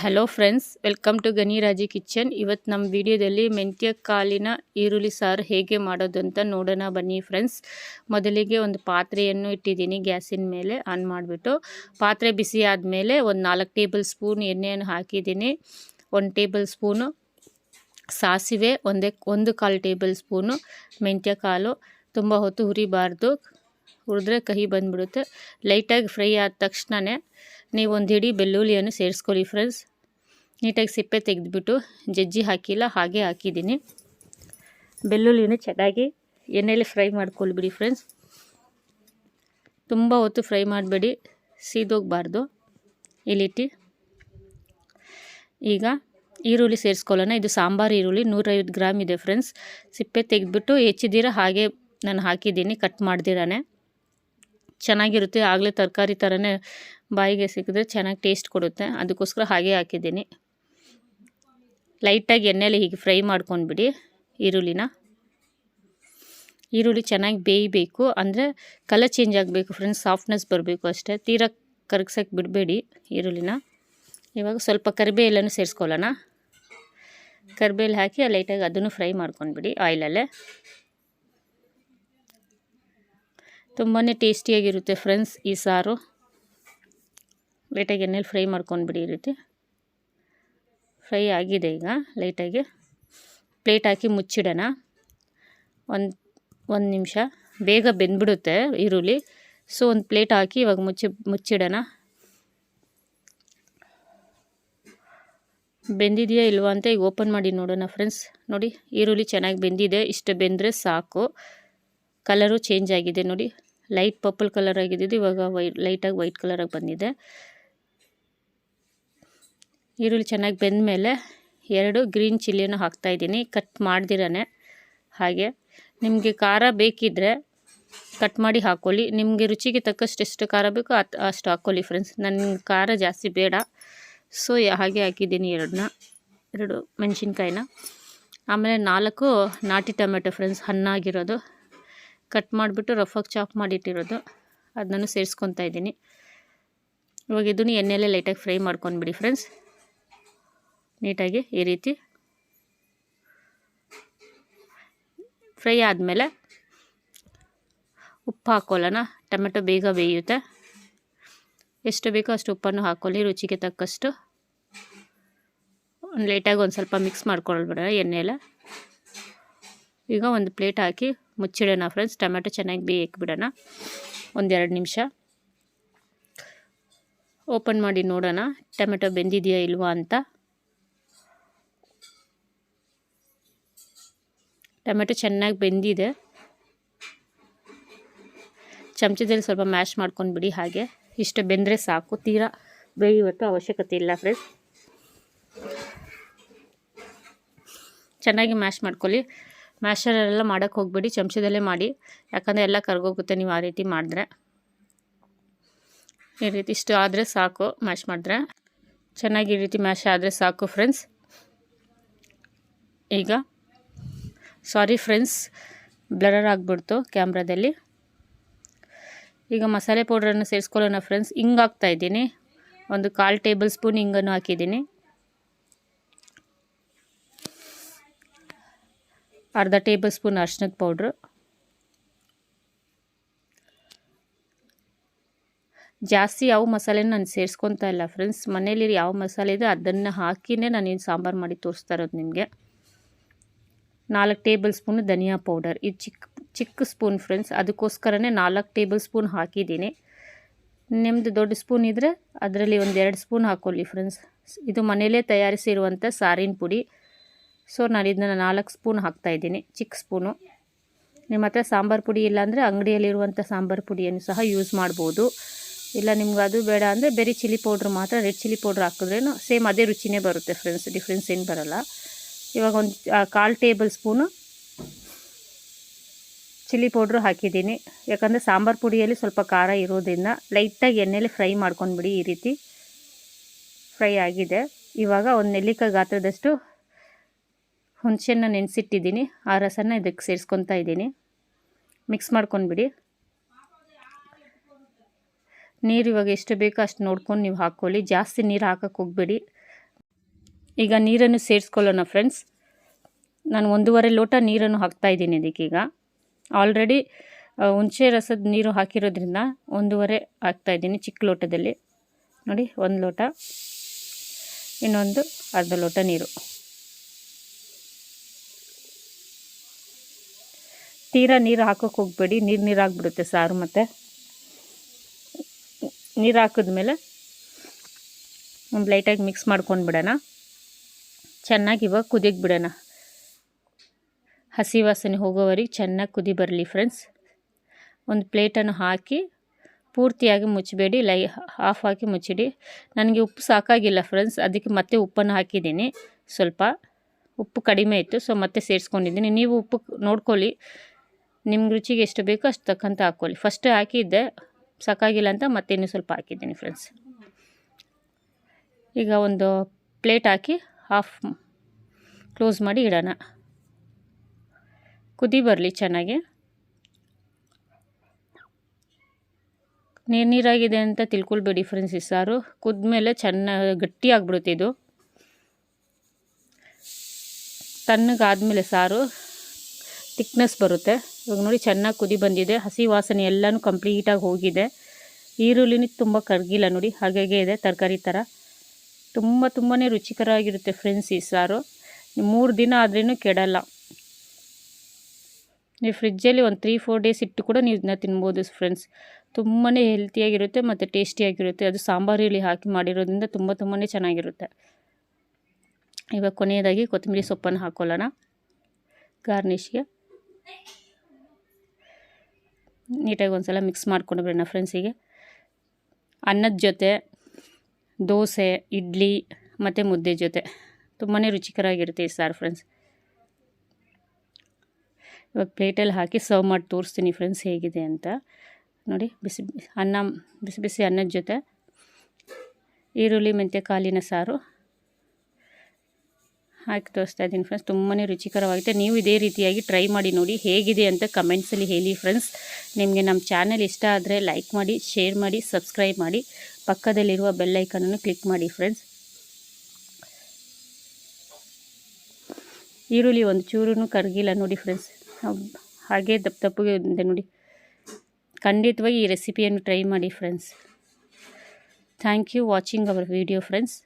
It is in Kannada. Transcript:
Hello friends welcome to Ganiraji kitchen ಇವತ್ತು ನಮ್ಮ ವಿಡಿಯೋದಲ್ಲಿ ಮೆಂತ್ಯ ಕಾಲಿನ ಈರುಳ್ಳಿ ಸಾರು ಹೇಗೆ ಮಾಡೋದು ಅಂತ ನೋಡೋಣ ಬನ್ನಿ ಫ್ರೆಂಡ್ಸ್ ಮೊದಲಿಗೆ ಒಂದು ಪಾತ್ರೆಯನ್ನು ಇಟ್ಟಿದ್ದೀನಿ ಗ್ಯಾಸಿನ ಮೇಲೆ ಆನ್ ಮಾಡಿಬಿಟ್ಟು. ಪಾತ್ರೆ ಬಿಸಿ ಆದಮೇಲೆ ಒಂದು ನಾಲ್ಕು ಟೇಬಲ್ ಸ್ಪೂನ್ ಎಣ್ಣೆಯನ್ನು ಹಾಕಿದ್ದೀನಿ. ಒಂದು ಟೇಬಲ್ ಸ್ಪೂನು ಸಾಸಿವೆ, ಒಂದೇ, ಒಂದು ಕಾಲು ಟೇಬಲ್ ಸ್ಪೂನು ಮೆಂತ್ಯ ಕಾಲು. ತುಂಬ ಹೊತ್ತು ಹುರಿಬಾರ್ದು. ಹುರಿದ್ರೆ ಕಹಿ ಬಂದುಬಿಡುತ್ತೆ. ಲೈಟಾಗಿ ಫ್ರೈ ಆದ ತಕ್ಷಣವೇ ನೀವು ಒಂದು ಹಿಡಿ ಬೆಳ್ಳುಳ್ಳಿಯನ್ನು ಸೇರಿಸ್ಕೊಳ್ಳಿ ಫ್ರೆಂಡ್ಸ್ ನೀಟಾಗಿ ಸಿಪ್ಪೆ ತೆಗೆದುಬಿಟ್ಟು ಜಜ್ಜಿ ಹಾಕಿಲ್ಲ, ಹಾಗೆ ಹಾಕಿದ್ದೀನಿ. ಬೆಳ್ಳುಳ್ಳಿನ ಚೆನ್ನಾಗಿ ಎಣ್ಣೆಯಲ್ಲಿ ಫ್ರೈ ಮಾಡ್ಕೊಳ್ಬಿಡಿ ಫ್ರೆಂಡ್ಸ್ ತುಂಬ ಹೊತ್ತು ಫ್ರೈ ಮಾಡಬೇಡಿ, ಸೀದೋಗಬಾರ್ದು. ಇಲ್ಲಿಟ್ಟು ಈಗ ಈರುಳ್ಳಿ ಸೇರಿಸ್ಕೊಳ್ಳೋಣ. ಇದು ಸಾಂಬಾರು ಈರುಳ್ಳಿ, ನೂರೈವತ್ತು ಗ್ರಾಮ್ ಇದೆ ಫ್ರೆಂಡ್ಸ್ ಸಿಪ್ಪೆ ತೆಗೆದ್ಬಿಟ್ಟು ಹೆಚ್ಚಿದ್ದೀರ ಹಾಗೆ ನಾನು ಹಾಕಿದ್ದೀನಿ, ಕಟ್ ಮಾಡ್ದಿರಾನೆ. ಚೆನ್ನಾಗಿರುತ್ತೆ. ಆಗಲೇ ತರಕಾರಿ ಥರನೇ ಬಾಯಿಗೆ ಸಿಕ್ಕಿದ್ರೆ ಚೆನ್ನಾಗಿ ಟೇಸ್ಟ್ ಕೊಡುತ್ತೆ. ಅದಕ್ಕೋಸ್ಕರ ಹಾಗೆ ಹಾಕಿದ್ದೀನಿ. ಲೈಟಾಗಿ ಎಣ್ಣೆಲಿ ಹೀಗೆ ಫ್ರೈ ಮಾಡ್ಕೊಂಡ್ಬಿಡಿ ಈರುಳ್ಳಿನ. ಈರುಳ್ಳಿ ಚೆನ್ನಾಗಿ ಬೇಯಬೇಕು. ಅಂದರೆ ಕಲರ್ ಚೇಂಜ್ ಆಗಬೇಕು ಫ್ರೆಂಡ್ಸ್ ಸಾಫ್ಟ್ನೆಸ್ ಬರಬೇಕು ಅಷ್ಟೇ. ತೀರಾ ಕರಗ್ಸೋಕ್ಕೆ ಬಿಡಬೇಡಿ ಈರುಳ್ಳಿನ. ಇವಾಗ ಸ್ವಲ್ಪ ಕರಿಬೇಲನ್ನು ಸೇರಿಸ್ಕೊಳ್ಳೋಣ. ಕರಿಬೇಲಿ ಹಾಕಿ ಲೈಟಾಗಿ ಅದನ್ನು ಫ್ರೈ ಮಾಡ್ಕೊಂಡ್ಬಿಡಿ ಆಯಿಲಲ್ಲೇ ತುಂಬಾ ಟೇಸ್ಟಿಯಾಗಿರುತ್ತೆ ಫ್ರೆಂಡ್ಸ್ ಈ ಸಾರು. ಲೈಟಾಗಿ ಎಣ್ಣೆಲಿ ಫ್ರೈ ಮಾಡ್ಕೊಂಡ್ಬಿಡಿ ಈ ರೀತಿ. ಫ್ರೈ ಆಗಿದೆ ಈಗ ಲೈಟಾಗಿ. ಪ್ಲೇಟ್ ಹಾಕಿ ಮುಚ್ಚಿಡೋಣ. ಒಂದು ಒಂದು ನಿಮಿಷ. ಬೇಗ ಬೆಂದ್ಬಿಡುತ್ತೆ ಈರುಳ್ಳಿ. ಸೊ, ಒಂದು ಪ್ಲೇಟ್ ಹಾಕಿ ಇವಾಗ ಮುಚ್ಚಿ, ಮುಚ್ಚಿಡೋಣ. ಬೆಂದಿದೆಯಾ ಇಲ್ವಾ ಅಂತ ಈಗ ಓಪನ್ ಮಾಡಿ ನೋಡೋಣ ಫ್ರೆಂಡ್ಸ್. ನೋಡಿ, ಈರುಳ್ಳಿ ಚೆನ್ನಾಗಿ ಬೆಂದಿದೆ. ಇಷ್ಟು ಬೆಂದರೆ ಸಾಕು. ಕಲರು ಚೇಂಜ್ ಆಗಿದೆ ನೋಡಿ. ಲೈಟ್ ಪರ್ಪಲ್ ಕಲರ್ ಆಗಿದ್ದು ಇವಾಗ ವೈ ಲೈಟಾಗಿ ವೈಟ್ ಕಲರಾಗಿ ಬಂದಿದೆ. ಈರುಳ್ಳಿ ಚೆನ್ನಾಗಿ ಬೆಂದ ಮೇಲೆ ಎರಡು ಗ್ರೀನ್ ಚಿಲ್ಲಿಯನ್ನು ಹಾಕ್ತಾಯಿದ್ದೀನಿ ಕಟ್ ಮಾಡ್ದಿರಾನೆ ಹಾಗೆ. ನಿಮಗೆ ಖಾರ ಬೇಕಿದ್ದರೆ ಕಟ್ ಮಾಡಿ ಹಾಕ್ಕೊಳ್ಳಿ ನಿಮಗೆ ರುಚಿಗೆ ತಕ್ಕಷ್ಟು ಎಷ್ಟು ಖಾರ ಬೇಕೋ ಅತ್, ಅಷ್ಟು ಹಾಕ್ಕೊಳ್ಳಿ ಫ್ರೆಂಡ್ಸ್ ನನಗೆ ಖಾರ ಜಾಸ್ತಿ ಬೇಡ. ಸೊ ಹಾಗೆ ಹಾಕಿದ್ದೀನಿ ಎರಡನ್ನ ಎರಡು ಮೆಣಸಿನ್ಕಾಯಿನ. ಆಮೇಲೆ ನಾಲ್ಕು ನಾಟಿ ಟೊಮೆಟೊ ಫ್ರೆಂಡ್ಸ್ ಹಣ್ಣಾಗಿರೋದು. ಕಟ್ ಮಾಡಿಬಿಟ್ಟು ರಫಾಗಿ ಚಾಪ್ ಮಾಡಿಟ್ಟಿರೋದು. ಅದನ್ನು ಸೇರಿಸ್ಕೊತಾ ಇದ್ದೀನಿ. ಇವಾಗ ಇದನ್ನು ಎಣ್ಣೆಯಲ್ಲೇ ಲೈಟಾಗಿ ಫ್ರೈ ಮಾಡ್ಕೊಂಡ್ಬಿಡಿ ಫ್ರೆಂಡ್ಸ್. ನೀಟಾಗಿ ಈ ರೀತಿ. ಫ್ರೈ ಆದಮೇಲೆ ಉಪ್ಪು ಹಾಕೋಲ್ಲನ ಟೊಮೆಟೊ ಬೇಗ ಬೇಯುತ್ತೆ. ಎಷ್ಟು ಬೇಕೋ ಅಷ್ಟು ಉಪ್ಪನ್ನು ಹಾಕೊಳ್ಳಿ, ರುಚಿಗೆ ತಕ್ಕಷ್ಟು. ಲೈಟಾಗಿ ಒಂದು ಸ್ವಲ್ಪ ಮಿಕ್ಸ್ ಮಾಡ್ಕೊಳ್ಬಿಡ ಎಣ್ಣೆಲ್ಲ ಈಗ ಒಂದು ಪ್ಲೇಟ್ ಹಾಕಿ ಮುಚ್ಚಿಡೋಣ ಫ್ರೆಂಡ್ಸ್ ಟೊಮೆಟೊ ಚೆನ್ನಾಗಿ ಬೇಯಕ್ಕೆ ಬಿಡೋಣ ಒಂದೆರಡು ನಿಮಿಷ. ಓಪನ್ ಮಾಡಿ ನೋಡೋಣ. ಟೊಮೆಟೊ ಬೆಂದಿದೆಯಾ ಇಲ್ವಾ ಅಂತ. ಟೊಮೆಟೊ ಚೆನ್ನಾಗಿ ಬೆಂದಿದೆ. ಚಮಚದಲ್ಲಿ ಸ್ವಲ್ಪ ಮ್ಯಾಶ್ ಮಾಡ್ಕೊಂಡ್ಬಿಡಿ ಹಾಗೆ. ಇಷ್ಟು ಬೆಂದರೆ ಸಾಕು. ತೀರಾ ಬೇಯುವತ್ತು ಅವಶ್ಯಕತೆ ಇಲ್ಲ ಫ್ರೆಂಡ್ಸ್ ಚೆನ್ನಾಗಿ ಮ್ಯಾಶ್ ಮಾಡ್ಕೊಳ್ಳಿ. ಮ್ಯಾಶರೆಲ್ಲ ಮಾಡೋಕ್ಕೆ ಹೋಗಬೇಡಿ, ಚಮಚದಲ್ಲೇ ಮಾಡಿ. ಯಾಕಂದರೆ ಎಲ್ಲ ಕರ್ಗೋಗುತ್ತೆ ನೀವು ಆ ರೀತಿ ಮಾಡಿದ್ರೆ. ಈ ರೀತಿ ಇಷ್ಟು ಆದರೆ ಸಾಕು ಮ್ಯಾಶ್ ಮಾಡಿದ್ರೆ. ಚೆನ್ನಾಗಿ ಈ ರೀತಿ ಮ್ಯಾಶ್ ಆದರೆ ಸಾಕು ಫ್ರೆಂಡ್ಸ್ ಈಗ ಸಾರಿ ಫ್ರೆಂಡ್ಸ್ ಬ್ಲರರ್ ಆಗಿಬಿಡ್ತು ಕ್ಯಾಮ್ರಾದಲ್ಲಿ ಈಗ ಮಸಾಲೆ ಪೌಡ್ರನ್ನು ಸೇರಿಸ್ಕೊಳ್ಳೋಣ ಫ್ರೆಂಡ್ಸ್ ಹಿಂಗೆ ಹಾಕ್ತಾಯಿದ್ದೀನಿ ಒಂದು ಕಾಲು ಟೇಬಲ್ ಸ್ಪೂನ್ ಹಿಂಗನ್ನು ಹಾಕಿದ್ದೀನಿ. ಅರ್ಧ ಟೇಬಲ್ ಸ್ಪೂನ್ ಅರ್ಶಿನದ ಪೌಡ್ರು. ಜಾಸ್ತಿ ಯಾವ ಮಸಾಲೆನ ನಾನು ಸೇರಿಸ್ಕೊತಾ ಇಲ್ಲ ಫ್ರೆಂಡ್ಸ್. ಮನೇಲಿ ಯಾವ ಮಸಾಲೆ ಇದೆ ಅದನ್ನು ಹಾಕಿನೇ ನಾನು ಏನು ಸಾಂಬಾರು ಮಾಡಿ ತೋರಿಸ್ತಾ ಇರೋದು ನಿಮಗೆ. ನಾಲ್ಕು ಟೇಬಲ್ ಸ್ಪೂನು ಧನಿಯಾ ಪೌಡರ್. ಇದು ಚಿಕ್ಕ ಚಿಕ್ಕ ಸ್ಪೂನ್ ಫ್ರೆಂಡ್ಸ್. ಅದಕ್ಕೋಸ್ಕರನೇ ನಾಲ್ಕು ಟೇಬಲ್ ಸ್ಪೂನ್ ಹಾಕಿದ್ದೀನಿ. ನಿಮ್ಮದು ದೊಡ್ಡ ಸ್ಪೂನ್ ಇದ್ದರೆ ಅದರಲ್ಲಿ ಒಂದು ಎರಡು ಸ್ಪೂನ್ ಹಾಕೊಳ್ಳಿ ಫ್ರೆಂಡ್ಸ್. ಇದು ಮನೆಯಲ್ಲೇ ತಯಾರಿಸಿರುವಂಥ ಸಾರಿನ ಪುಡಿ. ಸೊ ನಾನು ಇದನ್ನ ನಾಲ್ಕು ಸ್ಪೂನ್ ಹಾಕ್ತಾಯಿದ್ದೀನಿ ಚಿಕ್ಕ ಸ್ಪೂನು. ನಿಮ್ಮ ಹತ್ರ ಸಾಂಬಾರು ಪುಡಿ ಇಲ್ಲಾಂದರೆ ಅಂಗಡಿಯಲ್ಲಿರುವಂಥ ಸಾಂಬಾರು ಪುಡಿಯನ್ನು ಸಹ ಯೂಸ್ ಮಾಡ್ಬೋದು. ಇಲ್ಲ ನಿಮ್ಗೆ ಅದು ಬೇಡ ಅಂದರೆ ಬೇರೆ ಚಿಲ್ಲಿ ಪೌಡ್ರ್ ಮಾತ್ರ ರೆಡ್ ಚಿಲ್ಲಿ ಪೌಡ್ರ್ ಹಾಕಿದ್ರೇನು ಸೇಮ್ ಅದೇ ರುಚಿನೇ ಬರುತ್ತೆ ಫ್ರೆಂಡ್ಸ್ ಡಿಫ್ರೆನ್ಸ್ ಏನು ಬರೋಲ್ಲ. ಇವಾಗ ಒಂದು ಕಾಲು ಟೇಬಲ್ ಸ್ಪೂನು ಚಿಲ್ಲಿ ಪೌಡ್ರು ಹಾಕಿದ್ದೀನಿ. ಯಾಕಂದರೆ ಸಾಂಬಾರು ಪುಡಿಯಲ್ಲಿ ಸ್ವಲ್ಪ ಖಾರ ಇರೋದ್ರಿಂದ ಲೈಟಾಗಿ ಎಣ್ಣೆಲಿ ಫ್ರೈ ಮಾಡ್ಕೊಂಡ್ಬಿಡಿ ಈ ರೀತಿ. ಫ್ರೈ ಆಗಿದೆ. ಇವಾಗ ಒಂದು ನೆಲ್ಲಿಕಾಯಿ ಗಾತ್ರದಷ್ಟು ಹುಣಸೆಹಣ್ಣ ನೆನೆಸಿಟ್ಟಿದ್ದೀನಿ. ಆ ರಸನ ಇದಕ್ಕೆ ಸೇರಿಸ್ಕೊತಾ ಇದ್ದೀನಿ. ಮಿಕ್ಸ್ ಮಾಡ್ಕೊಂಡ್ಬಿಡಿ. ನೀರು ಇವಾಗ ಎಷ್ಟು ಬೇಕೋ ಅಷ್ಟು ನೋಡ್ಕೊಂಡು ನೀವು ಹಾಕ್ಕೊಳ್ಳಿ. ಜಾಸ್ತಿ ನೀರು ಹಾಕೋಕ್ಕೆ ಹೋಗಬೇಡಿ. ಈಗ ನೀರನ್ನು ಸೇರಿಸ್ಕೊಳ್ಳೋಣ ಫ್ರೆಂಡ್ಸ್ ನಾನು ಒಂದೂವರೆ ಲೋಟ ನೀರನ್ನು ಹಾಕ್ತಾಯಿದ್ದೀನಿ ಇದಕ್ಕೀಗ. ಆಲ್ರೆಡಿ ಹುಣಸೆ ರಸದ ನೀರು ಹಾಕಿರೋದ್ರಿಂದ ಒಂದೂವರೆ ಹಾಕ್ತಾಯಿದ್ದೀನಿ ಚಿಕ್ಕ ಲೋಟದಲ್ಲಿ. ನೋಡಿ, ಒಂದು ಲೋಟ. ಇನ್ನೊಂದು ಅರ್ಧ ಲೋಟ ನೀರು. ತೀರಾ ನೀರು ಹಾಕೋಕೆ ಹೋಗಬೇಡಿ. ನೀರು ನೀರು ಆಗಿಬಿಡುತ್ತೆ ಸಾರು ಮತ್ತು. ನೀರು ಹಾಕಿದ್ಮೇಲೆ ಒಂದು ಲೈಟಾಗಿ ಮಿಕ್ಸ್ ಮಾಡ್ಕೊಂಡು ಬಿಡೋಣ. ಚೆನ್ನಾಗಿ ಇವಾಗ ಕುದಿಗೆ ಬಿಡೋಣ. ಹಸಿ ವಾಸನೆ ಹೋಗೋವರೆಗೆ ಚೆನ್ನಾಗಿ ಕುದಿ ಬರಲಿ ಫ್ರೆಂಡ್ಸ್. ಒಂದು ಪ್ಲೇಟನ್ನು ಹಾಕಿ ಪೂರ್ತಿಯಾಗಿ ಮುಚ್ಚಬೇಡಿ ಲೈ ಹಾಫ್ ಹಾಕಿ ಮುಚ್ಚಿಡಿ. ನನಗೆ ಉಪ್ಪು ಸಾಕಾಗಿಲ್ಲ ಫ್ರೆಂಡ್ಸ್. ಅದಕ್ಕೆ ಮತ್ತೆ ಉಪ್ಪನ್ನು ಹಾಕಿದ್ದೀನಿ. ಸ್ವಲ್ಪ ಉಪ್ಪು ಕಡಿಮೆ ಇತ್ತು, ಸೊ ಮತ್ತೆ ಸೇರಿಸ್ಕೊಂಡಿದ್ದೀನಿ. ನೀವು ಉಪ್ಪು ನೋಡ್ಕೊಳ್ಳಿ. ನಿಮ್ಮ ರುಚಿಗೆ ಎಷ್ಟು ಬೇಕೋ ಅಷ್ಟು ತಕ್ಕಂತ ಹಾಕ್ಕೊಳ್ಳಿ ಫಸ್ಟ್ ಹಾಕಿದ್ದೆ, ಸಾಕಾಗಿಲ್ಲ ಅಂತ ಮತ್ತೆ ಇನ್ನೂ ಸ್ವಲ್ಪ ಹಾಕಿದ್ದೀನಿ ಫ್ರೆಂಡ್ಸ್ ಈಗ ಒಂದು ಪ್ಲೇಟ್ ಹಾಕಿ ಹಾಫ್ ಕ್ಲೋಸ್ ಮಾಡಿ ಇಡೋಣ. ಕುದಿ ಬರಲಿ ಚೆನ್ನಾಗಿ. ನೀರು ನೀರಾಗಿದೆ ಅಂತ ತಿಳ್ಕೊಳ್ಬೇಡಿ ಫ್ರೆಂಡ್ಸ್ ಈ ಸಾರು. ಕುದ್ಮೇಲೆ ಚೆನ್ನಾಗಿ ಗಟ್ಟಿ ಆಗಿಬಿಡುತ್ತೆ ಇದು. ತಣ್ಣಗಾದ್ಮೇಲೆ ಸಾರು. ತಿಕ್ನೆಸ್ ಬರುತ್ತೆ. ಇವಾಗ ನೋಡಿ ಚೆನ್ನಾಗಿ ಕುದಿ ಬಂದಿದೆ. ಹಸಿ ವಾಸನೆ ಎಲ್ಲನೂ ಕಂಪ್ಲೀಟಾಗಿ ಹೋಗಿದೆ. ಈರುಳ್ಳಿನೂ ತುಂಬ ಕರಗಿಲ್ಲ ನೋಡಿ ಹಾಗೆ ಇದೆ ತರಕಾರಿ ಥರ ತುಂಬ ತುಂಬಾ ರುಚಿಕರ ಆಗಿರುತ್ತೆ ಫ್ರೆಂಡ್ಸ್ ಈ ಸಾರು. ಮೂರು ದಿನ ಆದ್ರೂ ಕೆಡಲ್ಲ. ನೀವು ಫ್ರಿಜ್ಜಲ್ಲಿ ಒಂದು ತ್ರೀ ಫೋರ್ ಡೇಸ್ ಇಟ್ಟು ಕೂಡ ನೀವು ಇದನ್ನ ತಿನ್ಬೋದು ಫ್ರೆಂಡ್ಸ್ ತುಂಬಾ ಹೆಲ್ತಿಯಾಗಿರುತ್ತೆ ಮತ್ತು ಟೇಸ್ಟಿಯಾಗಿರುತ್ತೆ ಅದು ಸಾಂಬಾರಲ್ಲಿ ಹಾಕಿ ಮಾಡಿರೋದ್ರಿಂದ ತುಂಬ ತುಂಬಾ ಚೆನ್ನಾಗಿರುತ್ತೆ. ಇವಾಗ ಕೊನೆಯದಾಗಿ ಕೊತ್ತಂಬರಿ ಸೊಪ್ಪನ್ನು ಹಾಕೊಳ್ಳೋಣ. ಗಾರ್ನಿಷ್ಗೆ ನೀಟಾಗಿ ಒಂದು ಸಲ ಮಿಕ್ಸ್ ಮಾಡ್ಕೊಂಡು ಬಿಡೋಣ ಫ್ರೆಂಡ್ಸಿಗೆ ಅನ್ನದ ಜೊತೆ ದೋಸೆ, ಇಡ್ಲಿ ಮತ್ತು ಮುದ್ದೆ ಜೊತೆ. ತುಂಬಾ ರುಚಿಕರವಾಗಿರುತ್ತೆ ಈ ಸಾರು ಫ್ರೆಂಡ್ಸ್ ಇವಾಗ ಪ್ಲೇಟಲ್ಲಿ ಹಾಕಿ ಸರ್ವ್ ಮಾಡಿ ತೋರಿಸ್ತೀನಿ ಫ್ರೆಂಡ್ಸ್ ಹೇಗಿದೆ ಅಂತ. ನೋಡಿ ಬಿಸಿ ಅನ್ನ, ಬಿಸಿ ಬಿಸಿ ಅನ್ನದ ಜೊತೆ ಈರುಳ್ಳಿ, ಮೆಂತ್ಯ, ಕಾಲಿನ ಸಾರು. ಹಾಕಿ ತೋರಿಸ್ತಾ ಇದ್ದೀನಿ ಫ್ರೆಂಡ್ಸ್ ತುಂಬಾ ರುಚಿಕರವಾಗುತ್ತೆ ನೀವು ಇದೇ ರೀತಿಯಾಗಿ ಟ್ರೈ ಮಾಡಿ ನೋಡಿ ಹೇಗಿದೆ ಅಂತ ಕಮೆಂಟ್ಸಲ್ಲಿ ಹೇಳಿ ಫ್ರೆಂಡ್ಸ್ ನಿಮಗೆ ನಮ್ಮ ಚಾನಲ್ ಇಷ್ಟ ಆದರೆ ಲೈಕ್ ಮಾಡಿ ಶೇರ್ ಮಾಡಿ ಸಬ್ಸ್ಕ್ರೈಬ್ ಮಾಡಿ. ಪಕ್ಕದಲ್ಲಿರುವ ಬೆಲ್ಲೈಕನನ್ನು ಕ್ಲಿಕ್ ಮಾಡಿ ಫ್ರೆಂಡ್ಸ್ ಈರುಳ್ಳಿ ಒಂದು ಚೂರು ಕರಗಿಲ್ಲ ನೋಡಿ ಫ್ರೆಂಡ್ಸ್ ಹಾಗೆ ದಪ್ಪ ದಪ್ಪಗೆ ಇದೆ ನೋಡಿ. ಖಂಡಿತವಾಗಿ ಈ ರೆಸಿಪಿಯನ್ನು ಟ್ರೈ ಮಾಡಿ friends thank you watching our video friends